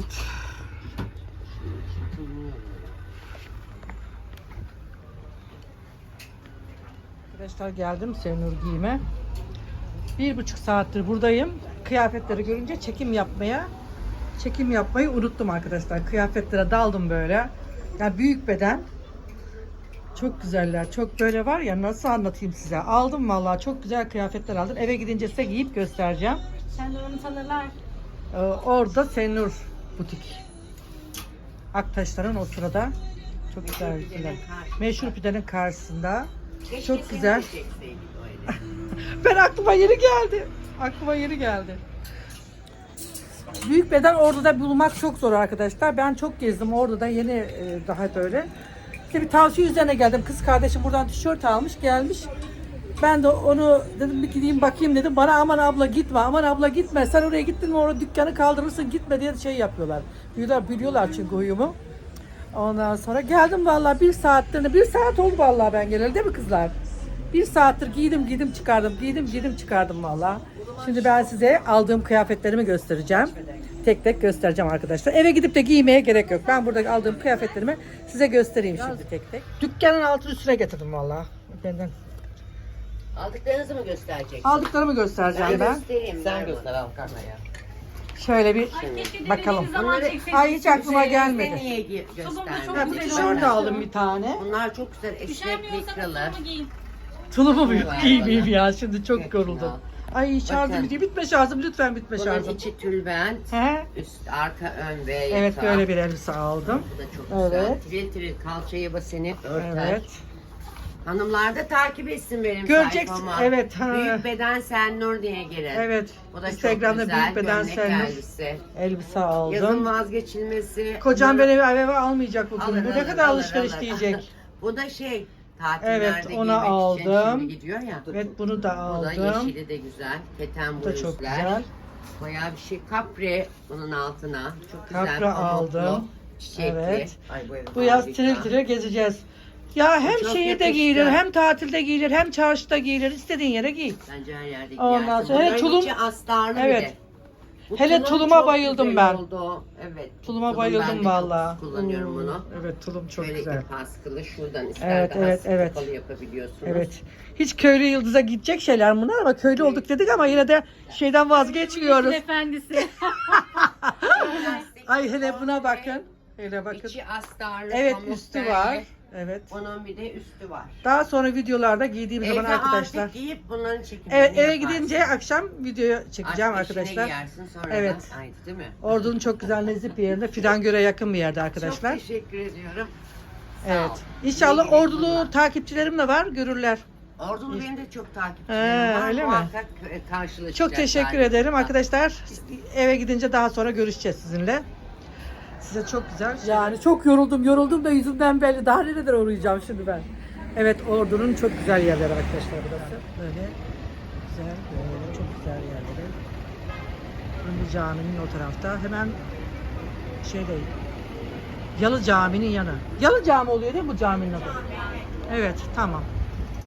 Evet. Arkadaşlar geldim Sevinur Giyim'e. Bir buçuk saattir buradayım. Kıyafetleri görünce çekim yapmaya çekim yapmayı unuttum arkadaşlar. Kıyafetlere daldım böyle. Yani büyük beden. Çok güzeller. Çok böyle var ya nasıl anlatayım size. Aldım vallahi çok güzel kıyafetler aldım. Eve gidince size giyip göstereceğim. Sen de onu sanırlar. Ee, orada Senur butik. Aktaşların o sırada. Çok güzel güzel. Meşhur pidenin karşısında. Çok güzel. Ben aklıma yeni geldi. Aklıma yeni geldi. Büyük beden orada bulmak çok zor arkadaşlar. Ben çok gezdim orada da yeni e, daha böyle. İşte bir tavsiye üzerine geldim. Kız kardeşim buradan tişört almış gelmiş. Ben de onu dedim bir gideyim bakayım dedim. Bana aman abla gitme aman abla gitme. Sen oraya gittin mi orada dükkanı kaldırırsın gitme diye şey yapıyorlar. Biliyorlar, biliyorlar çünkü huyumu. Ondan sonra geldim vallahi bir saattir, bir saat oldu vallahi ben geleli değil mi kızlar? Bir saattir giydim giydim çıkardım, giydim giydim çıkardım vallahi. Şimdi ben size aldığım kıyafetlerimi göstereceğim. Tek tek göstereceğim arkadaşlar. Eve gidip de giymeye gerek yok. Ben burada aldığım kıyafetlerimi size göstereyim şimdi tek tek. Dükkanın altını üstüne getirdim vallahi. Benden. Aldıklarınızı mı gösterecek? Aldıklarımı göstereceğim ben. göstereyim. Sen göster Alkan'a ya. Şöyle bir bakalım. Ay hiç aklıma gelmedi. niye gi- Çok göstermedin? Bir güzel tişört aldım bir tane. Bunlar çok güzel esnek Üşenmiyorsan likralı. kızımı giyin. Tulumu giymeyeyim bana. ya. Şimdi çok Çok yoruldum. Ay şarjım Bakın. bitiyor. Bitme şarjım. Lütfen bitme Bunun şarjım. içi tülbent, He? üst, arka, ön ve Evet yatağı. böyle bir elbise aldım. Bu da çok güzel. Evet. Tril tril kalçayı baseni örter. Evet. Hanımlar da takip etsin benim Göreceksin, sayfama. evet, ha. Büyük beden sen nur diye girer. Evet. Bu da Instagram'da çok güzel. büyük beden gömlek sen elbise. elbise Yazın aldım. vazgeçilmesi. Kocam beni eve, almayacak bugün. Alır, Bu ne alır, kadar alır, alışveriş alır. diyecek. Bu da şey tatillerde Evet, onu giymek için aldım. şimdi gidiyor ya. Evet bunu da Bu da aldım. yeşili de güzel. Keten Bu da çok bluzlar. güzel. Bayağı bir şey. Kapri bunun altına. Çok güzel. Pamuklu, aldım. Çiçekli. Evet. Ay, bu, ev Bu yaz harika. tril tril gezeceğiz. Ya hem Çok şehirde yakıştı. giyilir, hem tatilde giyilir, hem çarşıda giyilir. İstediğin yere giy. Bence her yerde Ondan giyersin. sonra hele tulum- içi astarlı Evet. Bu Hele tulum tuluma çok bayıldım güzel ben. Oldu. Evet. Tuluma Tulum bayıldım ben de çok vallahi. kullanıyorum Oo, bunu. Evet tulum çok Böyle güzel. ip askılı şuradan ister Evet, daha evet, evet. yapabiliyorsunuz. Evet. Hiç köylü yıldıza gidecek şeyler bunlar ama köylü olduk dedik ama yine de şeyden vazgeçmiyoruz. Efendisi. Ay hele buna bakın. Hele bakın. İçi astarlı Evet pamuk üstü derli. var. Evet. Bunun bir de üstü var. Daha sonra videolarda giydiğim zaman Evde arkadaşlar. artık giyip bunların çekimini Evet eve yaparsın. gidince akşam video çekeceğim Artık eşine arkadaşlar. giyersin sonra Evet. da aynı değil mi? Ordu'nun çok güzel nezih bir yerinde. Fidangöl'e yakın bir yerde arkadaşlar. Çok teşekkür ediyorum. Sağ Evet. ol. İnşallah İyi günler. ordulu takipçilerim de var. Görürler. Ordulu benim de çok takipçilerim He, var. öyle mi? Muhakkak e, karşılaşacaklar. Çok teşekkür ederim arkadaşlar. Eve gidince daha sonra görüşeceğiz sizinle. Size çok güzel. Yani çok yoruldum. Yoruldum da yüzümden belli. Daha nereden uğrayacağım şimdi ben? Evet Ordu'nun çok güzel yerleri arkadaşlar burası. Böyle güzel, böyle çok güzel yerleri. Ünlü caminin o tarafta. Hemen şeyde Yalı Cami'nin yanı. Yalı Cami oluyor değil mi bu caminin adı? Evet, tamam.